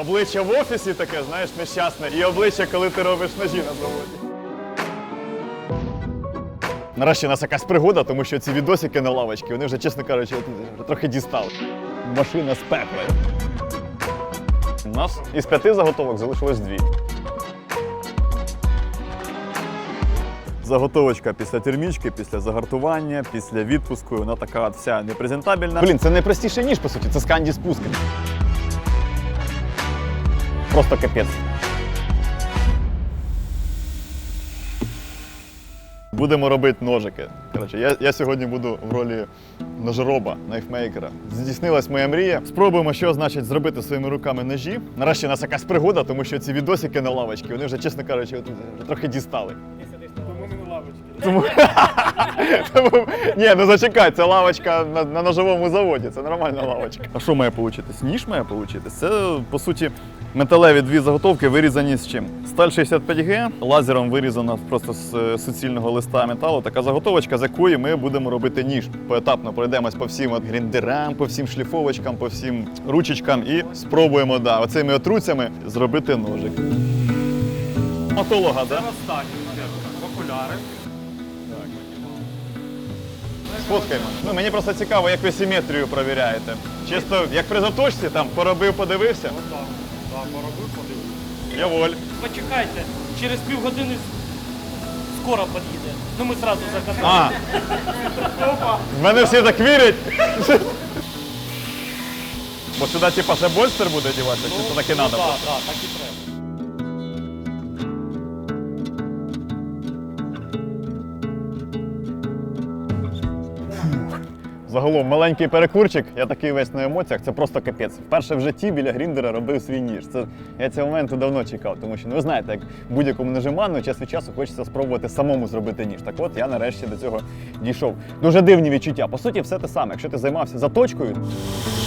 Обличчя в офісі таке, знаєш, нещасне, і обличчя, коли ти робиш ножі на заводі. Нарешті у нас якась пригода, тому що ці відосики на лавочці, вони вже, чесно кажучи, вже трохи дістали. Машина з пекла. У нас із п'яти заготовок залишилось дві. Заготовочка після термічки, після загартування, після відпуску, вона така вся непрезентабельна. Блін, це найпростіше ніж, по суті, це сканді спуски. Просто капець. Будемо робити ножики. Коротше, я, я сьогодні буду в ролі ножероба, найфмейкера. Здійснилась моя мрія. Спробуємо, що значить зробити своїми руками ножі. Нарешті у нас якась пригода, тому що ці відосики на лавочці, вони вже, чесно кажучи, от, вже трохи дістали. Тому не на лавочці. Тому... Тому... Ні, ну зачекай, це лавочка на, на ножовому заводі, це нормальна лавочка. А що має получитись? Ніж має получитись? Це, по суті, металеві дві заготовки вирізані з чим? Сталь 65Г, лазером вирізана просто з е, суцільного листа металу. Така заготовочка, з якої ми будемо робити ніж. Поетапно пройдемось по всім от гріндерам, по всім шліфовочкам, по всім ручечкам і спробуємо да, оцими отруцями зробити ножик. Матолога, так? Окуляри. Сфоткаємо. Ну, мені просто цікаво, як ви симетрію перевіряєте. Чисто, як при заточці, там поробив, подивився. Я воль. Почекайте, через півгодини скоро під'їде. Ну ми зразу заказали. А. В мене всі так вірять. Бо сюди, типа, ще больстер буде діватися, чи це таки треба? Так, так, так і треба. Загалом маленький перекурчик, я такий весь на емоціях, це просто капець. Вперше в житті біля гріндера робив свій ніж. Це я цього моменту давно чекав, тому що ну ви знаєте, як будь-якому нажиману час від часу хочеться спробувати самому зробити ніж. Так от я нарешті до цього дійшов. Дуже дивні відчуття. По суті, все те саме. Якщо ти займався заточкою,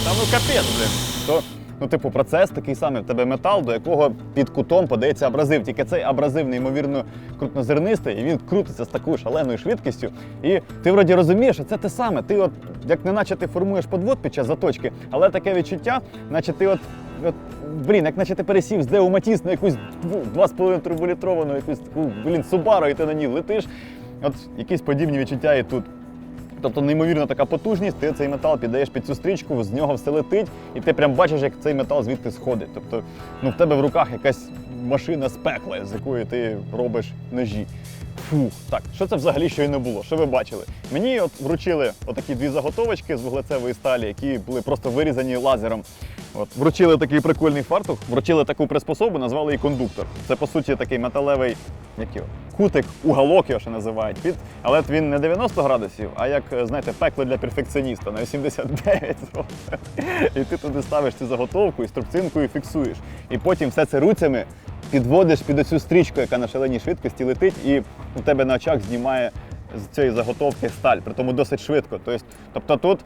там ну капець, блин. То Ну, типу, процес такий самий в тебе метал, до якого під кутом подається абразив. Тільки цей абразив неймовірно крупнозернистий, і він крутиться з такою шаленою швидкістю. І ти вроді розумієш, що це те саме. Ти от, як не наче ти формуєш подвод під час заточки, але таке відчуття, наче ти от. От, блін, як наче ти пересів з Део Матіс на якусь дву- 2,5 турболітровану якусь таку, блін, Субару, і ти на ній летиш. От якісь подібні відчуття і тут. Тобто неймовірна така потужність, ти цей метал піддаєш під цю стрічку, з нього все летить, і ти прям бачиш, як цей метал звідти сходить. Тобто, ну в тебе в руках якась машина з пекла, з якої ти робиш ножі. Фух, так, що це взагалі ще й не було? Що ви бачили? Мені от вручили отакі дві заготовочки з вуглецевої сталі, які були просто вирізані лазером. От, вручили такий прикольний фартух, вручили таку приспособу, назвали її кондуктор. Це по суті такий металевий як його, кутик, уголок його ще називають. Під, але він не 90 градусів, а як е, знаєте, пекло для перфекціоніста на 89 І ти туди ставиш цю заготовку і струбцинкою фіксуєш. І потім все це руцями підводиш під оцю стрічку, яка на шаленій швидкості летить, і у тебе на очах знімає з цієї заготовки сталь, при тому досить швидко. Тобто, тобто тут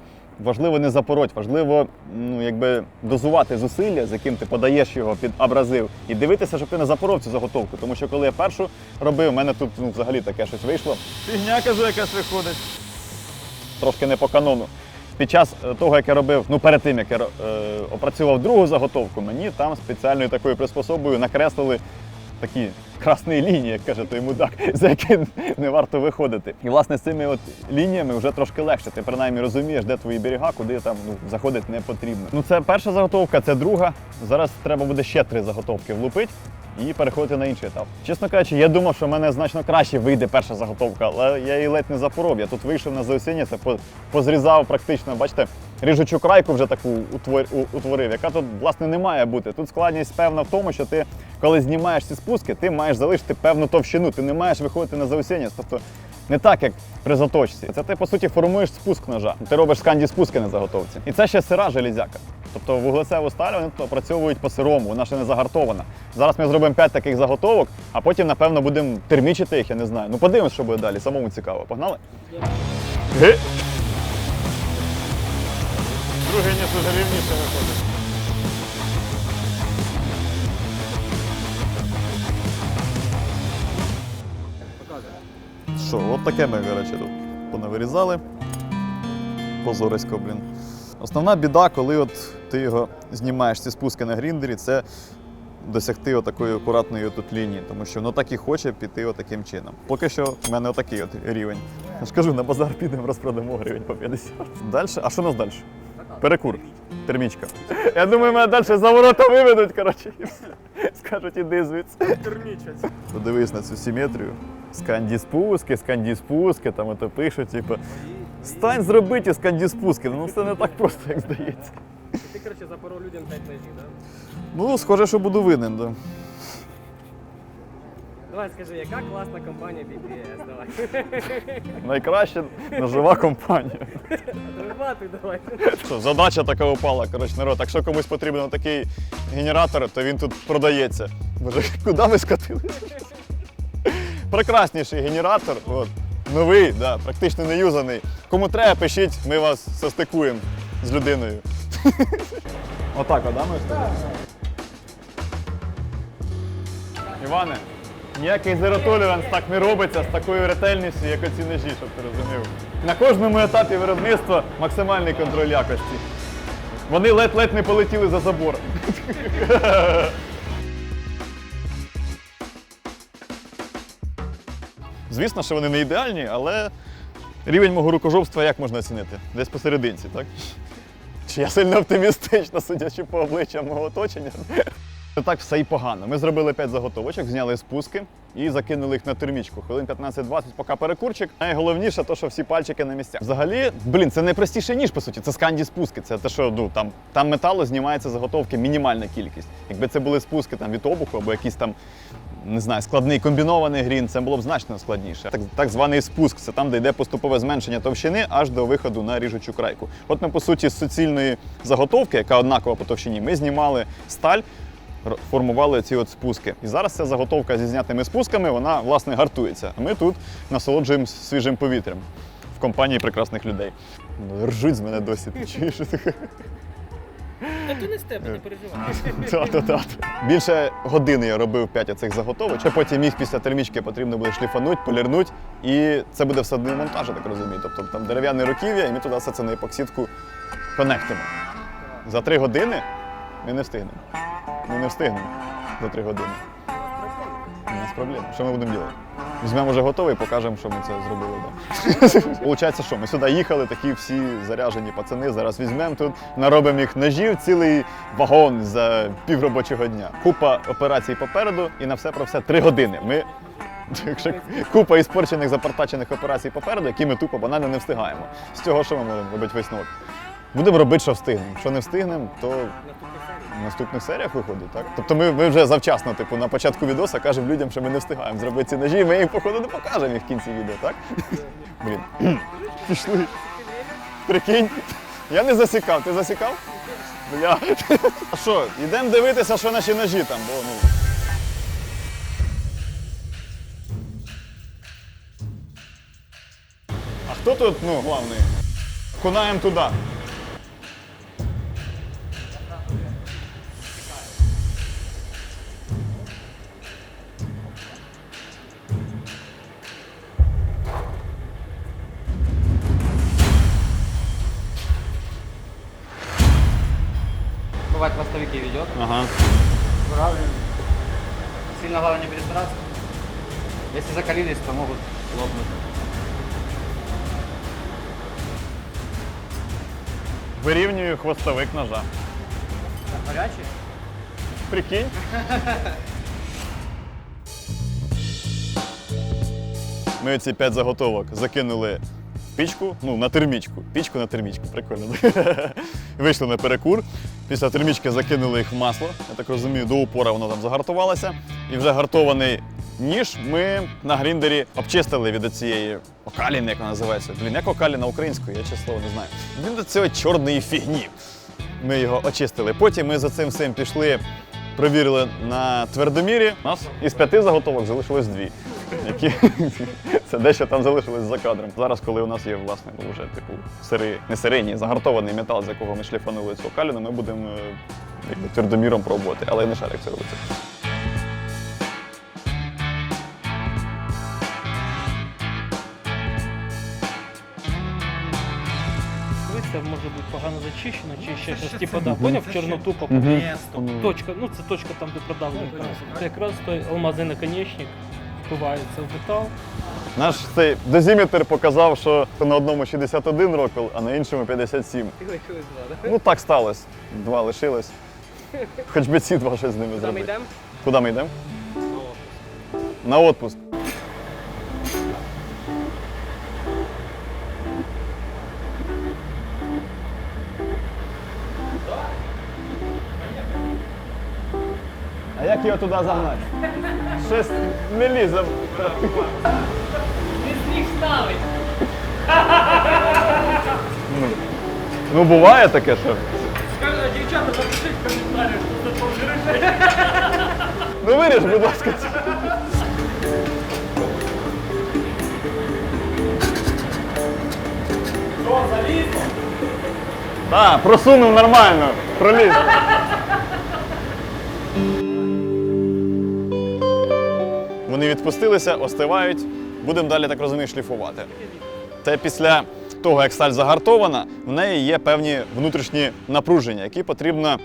важливо не запороть, важливо ну, якби дозувати зусилля, з яким ти подаєш його під абразив, і дивитися, щоб ти не запоров цю заготовку. Тому що коли я першу робив, у мене тут ну, взагалі таке щось вийшло. Фігня кажу, якась виходить. Трошки не по канону. Під час е, того, як я робив, ну перед тим як я е, опрацював другу заготовку, мені там спеціальною такою приспособою накреслили такі красні лінії, як каже той мудак, за які не варто виходити. І власне з цими от лініями вже трошки легше. Ти принаймні розумієш, де твої берега, куди там ну, заходити не потрібно. Ну це перша заготовка, це друга. Зараз треба буде ще три заготовки влупити. І переходити на інший етап. Чесно кажучи, я думав, що в мене значно краще вийде перша заготовка, але я її ледь не запоров. Я тут вийшов на заосіння, це позрізав практично, бачите, ріжучу крайку вже таку утворив, яка тут власне не має бути. Тут складність певна в тому, що ти, коли знімаєш ці спуски, ти маєш залишити певну товщину. Ти не маєш виходити на заосіння. Тобто не так, як при заточці. Це ти, по суті, формуєш спуск ножа. Ти робиш сканді спуски на заготовці. І це ще сира железяка. Тобто вуглецеву сталь вони опрацьовують по сирому, вона ще не загартована. Зараз ми зробимо 5 таких заготовок, а потім, напевно, будемо термічити їх, я не знаю. Ну подивимось, що буде далі. Самому цікаво. Погнали? Другий ніж уже рівніше виходить. Що, от таке ми, коротше, тут понавирізали. Позорисько, блін. Основна біда, коли от ти його знімаєш ці спуски на гріндері, це досягти отакої акуратної тут лінії, тому що воно так і хоче піти отаким чином. Поки що в мене отакий от рівень. Я на базар підемо, розпродамо гривень по 50. Далі, а що у нас далі? Перекур. Термічка. Я думаю, мене далі за ворота виведуть, коротше. і все. Скажуть, іди звідси. Термічать. Подивись на цю симетрію. Сканді спуски, сканді спуски, там ото пишуть, типу. Стань зробити сканді спуски. Ну це не так просто, як здається. Ти, коротше, запоров людям 5 ножів, так? Ну, схоже, що буду винен, да. Давай скажи, яка класна компанія BPS, давай. Найкраща ножова компанія. Рибати давай. Що, задача така упала, коротше, народ. Якщо комусь потрібен такий генератор, то він тут продається. Боже, куди ви скотили? Прекрасніший генератор, от, новий, да, практично не юзаний. Кому треба, пишіть, ми вас состикуємо з людиною. Отак, а, да, ми? Іване, ніякий Tolerance так не робиться з такою ретельністю, як оці ножі, щоб ти розумів. На кожному етапі виробництва максимальний контроль якості. Вони ледь-ледь не полетіли за забор. Звісно, що вони не ідеальні, але рівень мого рукожопства як можна оцінити? Десь посерединці, так? Чи я сильно оптимістично, судячи по обличчям мого оточення? Не так все і погано. Ми зробили 5 заготовочок, зняли спуски і закинули їх на термічку. Хвилин 15-20, поки перекурчик. Найголовніше, то, що всі пальчики на місцях. Взагалі, блін, це найпростіший ніж, по суті. Це сканді спуски. Це те, що ну, там, там металу знімається заготовки мінімальна кількість. Якби це були спуски там, від обуху або якийсь там. Не знаю, складний комбінований грін, це було б значно складніше. Так, так званий спуск це там, де йде поступове зменшення товщини аж до виходу на ріжучу крайку. От ми, по суті, з суцільної заготовки, яка однакова по товщині, ми знімали сталь, формували ці от спуски. І зараз ця заготовка зі знятими спусками, вона власне гартується. А ми тут насолоджуємося свіжим повітрям в компанії прекрасних людей. Ну, Ржуть з мене досі. Ти чуєш? Та то не з тебе, не переживай. Більше години я робив 5 цих заготовок. Потім їх після термічки потрібно буде шліфануть, полірнуть. І це буде все одно монтаж, я так розумію. Тобто там дерев'яне руків'я, і ми туди все це на епоксидку конектимо. За три години ми не встигнемо. Ми не встигнемо за три години. У нас проблема. Що ми будемо робити? Візьмемо вже готовий, покажемо, що ми це зробили. Да. Получається, що ми сюди їхали, такі всі заряжені пацани. Зараз візьмемо тут, наробимо їх ножів, цілий вагон за півробочого дня. Купа операцій попереду і на все про все три години. Ми якщо купа іспорчених запартачених операцій попереду, які ми тупо банально не встигаємо. З цього що ми можемо робити висновок? Будемо робити, що встигнемо. Що не встигнемо, то в наступних серіях виходить, так? Тобто ми, ми вже завчасно, типу, на початку відоса кажемо людям, що ми не встигаємо зробити ці ножі, і ми їх, походу, не покажемо їх в кінці відео, так? Блін. Пішли. Прикинь. Я не засікав. Ти засікав? Бля. А що, йдемо дивитися, що наші ножі там, бо ну. А хто тут, ну, главний? Кунаємо туди. Бывает хвостовики ведет. Ага. Сильно главное не перестараться. Если закалились, то могут лопнуть. Вирівнюю хвостовик ножа. Горячий? Прикинь. Ми ці п'ять заготовок закинули пічку, ну, на термічку. Пічку на термічку, прикольно. Вийшли на перекур. Після термічки закинули їх в масло. Я так розумію, до упора воно там загартувалося. І вже гартований ніж ми на гріндері обчистили від цієї окаліни, як вона називається. Блін, як окаліна українською, я чесно не знаю. Від цієї чорної фігні. Ми його очистили. Потім ми за цим всім пішли, провірили на твердомірі. У нас із п'яти заготовок залишилось дві. Які це дещо там залишилось за кадром. Зараз, коли у нас є власне вже типу сирий, не сирий, ні, загартований метал, з якого ми шліфанули цю каліну, ми будемо якби, твердоміром пробувати, але я не шарю, як це робиться. Виставили може бути погано зачищена, чи ще щось. Типу, да, поняв, в чорноту попав. Точка, ну це точка там, де продавлений красок. Це якраз той алмазний наконечник впивається в метал. Наш цей дозіметр показав, що на одному 61 років, а на іншому 57. Ти лишились два, да? Ну так сталося. Два лишилось. Хоч би ці два щось з ними Куди ми зробити. йдемо? Куди ми йдемо? На отпуск. А як його туди загнати? Щось не лізе. Ти зміг ставить. Ну буває таке, що. Дівчата, напишіть в коментарях, що це повжириш. Ну виріж, будь ласка. Що, заліз? Так, просунув нормально, проліз. Вони відпустилися, остивають. Будемо далі, так розумію, шліфувати. Це після того, як сталь загартована, в неї є певні внутрішні напруження, які потрібно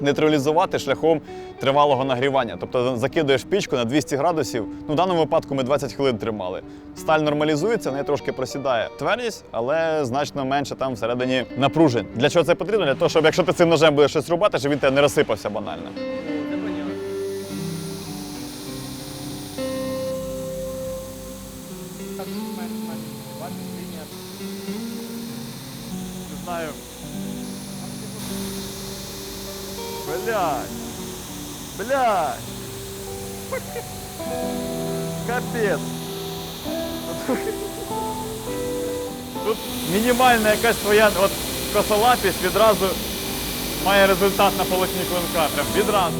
нейтралізувати шляхом тривалого нагрівання. Тобто закидуєш пічку на 200 градусів. Ну, в даному випадку ми 20 хвилин тримали. Сталь нормалізується, в неї трошки просідає твердість, але значно менше там всередині напружень. Для чого це потрібно? Для того, щоб якщо ти цим ножем будеш щось рубати, щоб він тебе не розсипався банально. Блядь. Блядь. Капець. Тут мінімальна якась твоя от косолапість відразу має результат на полотні клинка. Прям відразу.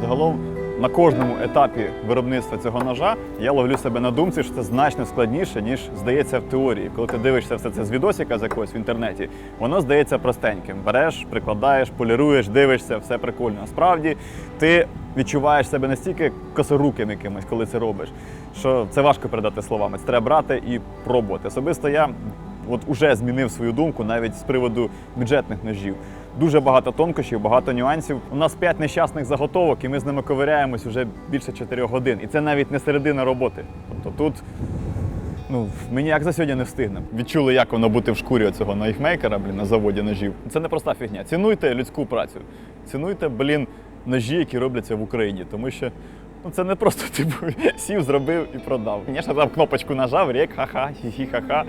Загалом на кожному етапі виробництва цього ножа я ловлю себе на думці, що це значно складніше, ніж здається в теорії. Коли ти дивишся все це з відосика з якогось в інтернеті, воно здається простеньким. Береш, прикладаєш, поліруєш, дивишся, все прикольно. Насправді ти відчуваєш себе настільки косоруким якимось, коли це робиш, що це важко передати словами. Це треба брати і пробувати. Особисто я от уже змінив свою думку навіть з приводу бюджетних ножів. Дуже багато тонкощів, багато нюансів. У нас п'ять нещасних заготовок, і ми з ними ковиряємось вже більше 4 годин. І це навіть не середина роботи. Тобто тут ну, ми ніяк за сьогодні не встигнемо. Відчули, як воно бути в шкурі цього найфмейкера, блін, на заводі ножів. Це не проста фігня. Цінуйте людську працю. Цінуйте, блін, ножі, які робляться в Україні, тому що. Ну, це не просто типу сів, зробив і продав. Звісно, там кнопочку нажав, рік, ха-ха, хі-хі, ха-ха.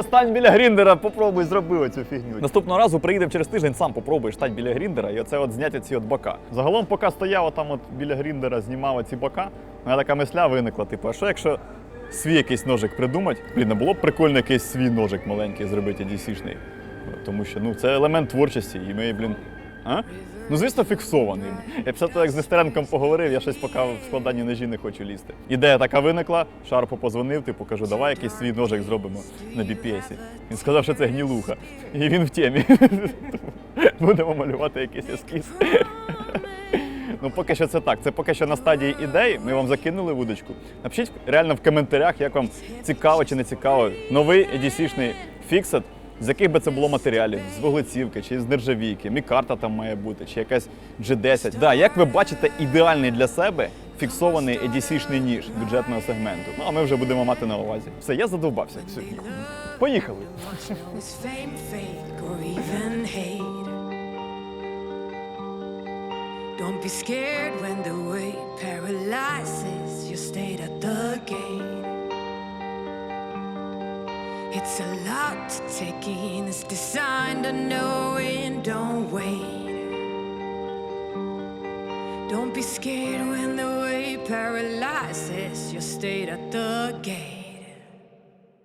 Стань біля гріндера, попробуй зроби оцю фігню. Наступного разу приїдемо через тиждень, сам попробуєш стати біля гріндера і оце от зняти ці от бока. Загалом, поки стояв там от біля гріндера, знімав ці бока, у мене така мисля виникла. Типу, а що якщо свій якийсь ножик придумати? Блін, не було б прикольно якийсь свій ножик маленький зробити DC-шний. Тому що ну, це елемент творчості, і ми, блін. А? Ну, звісно, фіксований. Я після того, як з Нестеренком поговорив, я щось поки в складанні ножі не хочу лізти. Ідея така виникла, Шарпу позвонив, типу кажу, давай якийсь свій ножик зробимо на BPS. Він сказав, що це гнілуха. І він в темі. Будемо малювати якийсь ескіз. Ну, поки що це так. Це поки що на стадії ідей. Ми вам закинули вудочку. Напишіть реально в коментарях, як вам цікаво чи не цікаво. Новий EDC-шний фіксет, з яких би це було матеріалів, з вуглецівки чи з нержавійки, мікарта там має бути, чи якась G10. Да, як ви бачите, ідеальний для себе фіксований EDC-шний ніж бюджетного сегменту. Ну а ми вже будемо мати на увазі. Все, я задовбався. Все. Поїхали. Don't be scared when the weight paralyzes your state at the gate. It's a lot to take in, it's designed to know and don't wait. Don't be scared when the weight paralyzes your state at the gate.